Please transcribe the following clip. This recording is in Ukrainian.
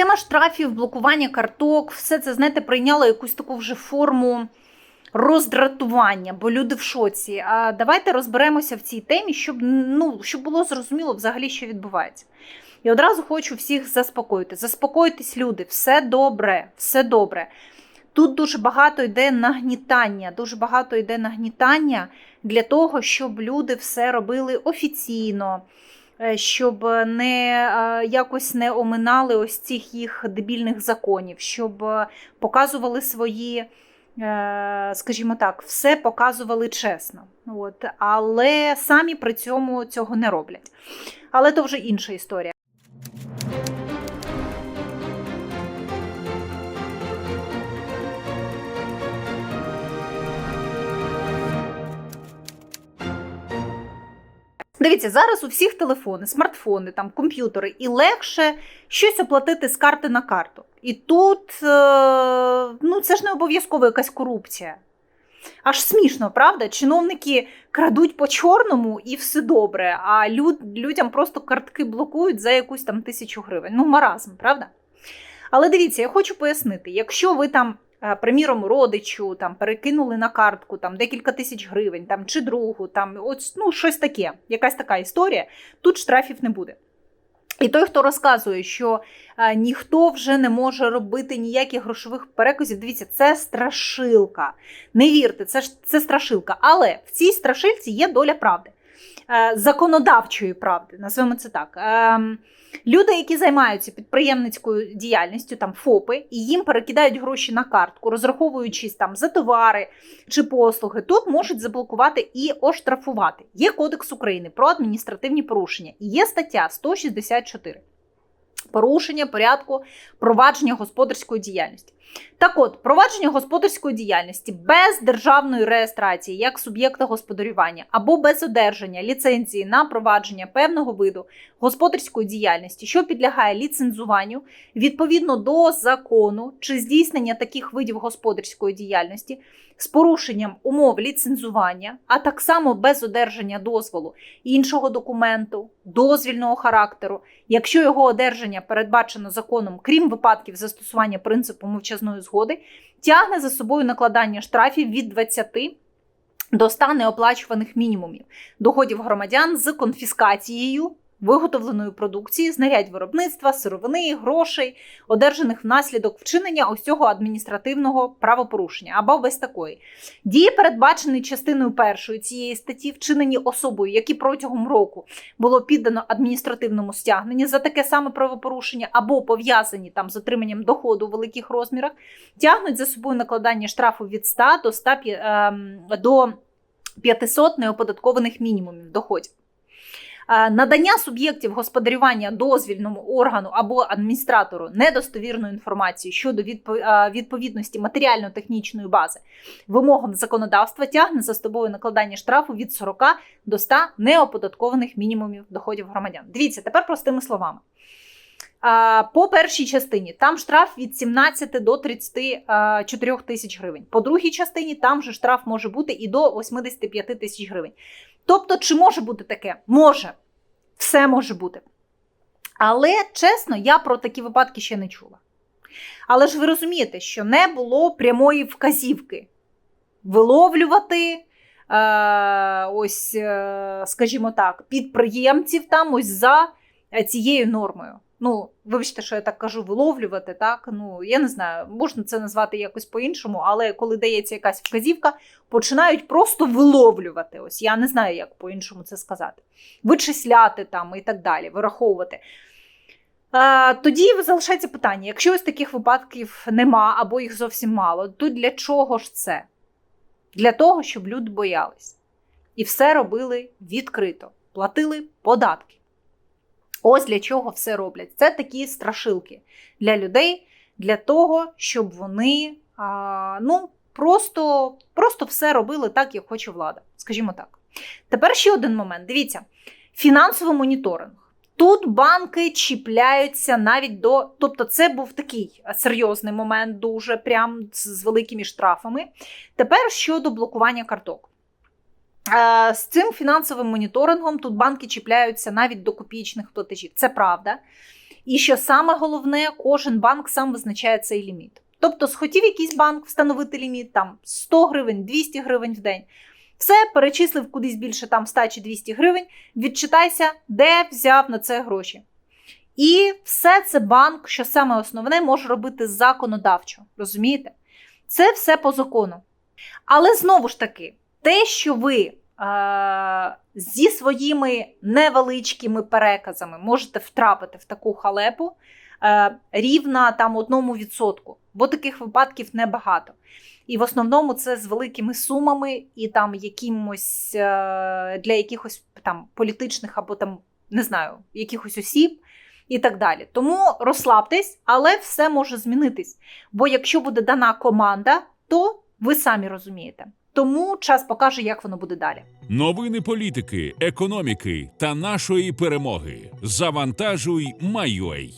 Тема штрафів, блокування карток, все це, знаєте, прийняло якусь таку вже форму роздратування, бо люди в шоці. А давайте розберемося в цій темі, щоб, ну, щоб було зрозуміло взагалі, що відбувається. І одразу хочу всіх заспокоїти. Заспокойтесь, люди, все добре, все добре. Тут дуже багато йде нагнітання, дуже багато йде нагнітання для того, щоб люди все робили офіційно, щоб не е, якось не оминали ось цих їх дебільних законів, щоб е, показували свої, е, скажімо так, все показували чесно. От. Але самі при цьому цього не роблять. Але то вже інша історія. Дивіться, зараз у всіх телефони, смартфони, там, комп'ютери, і легше щось оплатити з карти на карту. І тут е, ну, це ж не обов'язково якась корупція. Аж смішно, правда? Чиновники крадуть по чорному і все добре, а люд, людям просто картки блокують за якусь там тисячу гривень. Ну, маразм, правда? Але дивіться, я хочу пояснити: якщо ви там, приміром, родичу там перекинули на картку там декілька тисяч гривень, там чи другу, там от, ну, щось таке, якась така історія, тут штрафів не буде. І той, хто розказує, що а, ніхто вже не може робити ніяких грошових переказів, дивіться, це страшилка. Не вірте, це це страшилка. Але в цій страшилці є доля правди, е, законодавчої правди, назвемо це так. Е, Люди, які займаються підприємницькою діяльністю, там ФОПи, і їм перекидають гроші на картку, розраховуючись там за товари чи послуги, тут можуть заблокувати і оштрафувати. Є Кодекс України про адміністративні порушення і є стаття 164. Порушення порядку провадження господарської діяльності. Так от, провадження господарської діяльності без державної реєстрації як суб'єкта господарювання або без одержання ліцензії на провадження певного виду господарської діяльності, що підлягає ліцензуванню відповідно до закону чи здійснення таких видів господарської діяльності з порушенням умов ліцензування, а так само без одержання дозволу іншого документу, дозвільного характеру, якщо його одержання передбачено законом, крім випадків застосування принципу мовчазної згоди, тягне за собою накладання штрафів від 20 до 100 неоплачуваних мінімумів доходів громадян з конфіскацією виготовленої продукції, знарядь виробництва, сировини, грошей, одержаних внаслідок вчинення ось цього адміністративного правопорушення або без такої. Дії, передбачені частиною першої цієї статті, вчинені особою, які протягом року було піддано адміністративному стягненню за таке саме правопорушення, або пов'язані там з отриманням доходу у великих розмірах, тягнуть за собою накладання штрафу від 100 до 100, ем, до 500 неоподаткованих мінімумів доходів. Надання суб'єктів господарювання дозвільному органу або адміністратору недостовірної інформації щодо відповідності матеріально-технічної бази вимогам законодавства тягне за собою накладання штрафу від 40 до 100 неоподаткованих мінімумів доходів громадян. Дивіться, тепер простими словами. По першій частині там штраф від 17 до 34 тисяч гривень. По другій частині там же штраф може бути і до 85 тисяч гривень. Тобто, чи може бути таке? Може, все може бути. Але чесно, я про такі випадки ще не чула. Але ж ви розумієте, що не було прямої вказівки виловлювати. Ось, е, скажімо так, підприємців там ось за цією нормою ну, вибачте, що я так кажу, виловлювати, так, ну, я не знаю, можна це назвати якось по-іншому, але коли дається якась вказівка, починають просто виловлювати. Ось я не знаю, як по-іншому це сказати. Вичисляти там і так далі, вираховувати. Тоді залишається питання: якщо ось таких випадків нема або їх зовсім мало, то для чого ж це? Для того, щоб люди боялись. І все робили відкрито, платили податки. Ось для чого все роблять. Це такі страшилки для людей, для того, щоб вони а, ну, просто, просто все робили так, як хоче влада. Скажімо так. Тепер ще один момент. Дивіться, фінансовий моніторинг. Тут банки чіпляються навіть до. Тобто, це був такий серйозний момент, дуже прям з великими штрафами. Тепер щодо блокування карток. З цим фінансовим моніторингом тут банки чіпляються навіть до копійчних платежів. Це правда. І що саме головне, кожен банк сам визначає цей ліміт. Тобто, схотів якийсь банк встановити ліміт там 100 гривень, 200 гривень в день. Все перечислив кудись більше там 100 чи 200 гривень. Відчитайся, де взяв на це гроші. І все це банк, що саме основне, може робити законодавчо. Розумієте? Це все по закону. Але знову ж таки, те, що ви е- зі своїми невеличкими переказами можете втрапити в таку халепу е- рівна там одному відсотку, бо таких випадків небагато. І в основному це з великими сумами і там якимось е- для якихось там політичних або там не знаю, якихось осіб і так далі. Тому розслабтесь, але все може змінитись. Бо якщо буде дана команда, то ви самі розумієте. Тому час покаже, як воно буде далі. Новини політики, економіки та нашої перемоги. Завантажуй, майой.